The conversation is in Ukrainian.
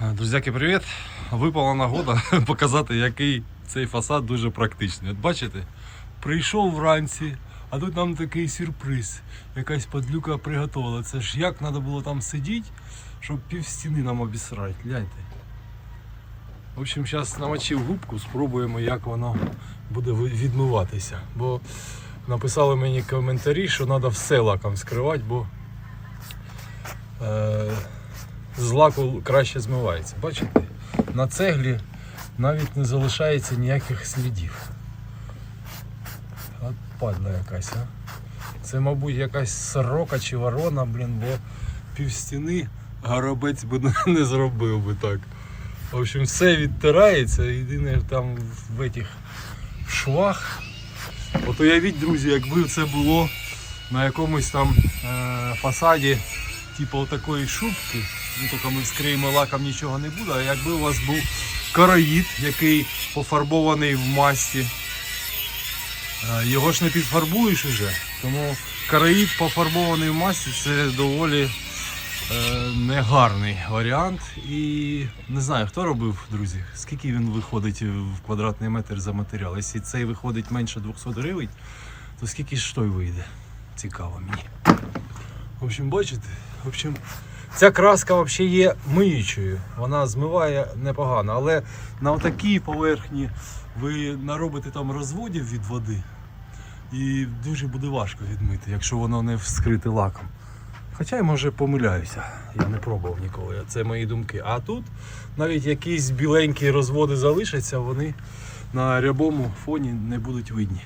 Друзяки, привіт! Випала нагода показати, який цей фасад дуже практичний. От бачите, прийшов вранці, а тут нам такий сюрприз. Якась подлюка приготувала. Це ж як треба було там сидіти, щоб пів стіни нам обісрати. Гляньте. В общем, зараз намочив губку, спробуємо, як воно буде відмиватися. Бо написали мені коментарі, що треба все лаком скривати, бо е, з лаку краще змивається. Бачите? На цеглі навіть не залишається ніяких слідів. От падла якась, а. Це, мабуть, якась сорока чи ворона, блін, бо пів стіни горобець би не- зробив би так. В общем, все відтирається, єдине там в этих швах. От уявіть, друзі, якби це було на якомусь там е, фасаді, типу такої шубки, ну тільки ми вскриємо лаком нічого не буде, а якби у вас був короїд, який пофарбований в масті, е, його ж не підфарбуєш уже, тому короїд пофарбований в масті це доволі е, негарний варіант. І не знаю, хто робив, друзі, скільки він виходить в квадратний метр за матеріал. Якщо цей виходить менше 200 гривень, то скільки ж той вийде? Цікаво мені. В общем, бачите, в общем, ця краска взагалі є миючою. Вона змиває непогано, але на такій поверхні ви наробите там розводів від води. І дуже буде важко відмити, якщо воно не вскрите лаком. Хоча я може помиляюся, я не пробував ніколи, це мої думки. А тут навіть якісь біленькі розводи залишаться, вони на рябому фоні не будуть видні.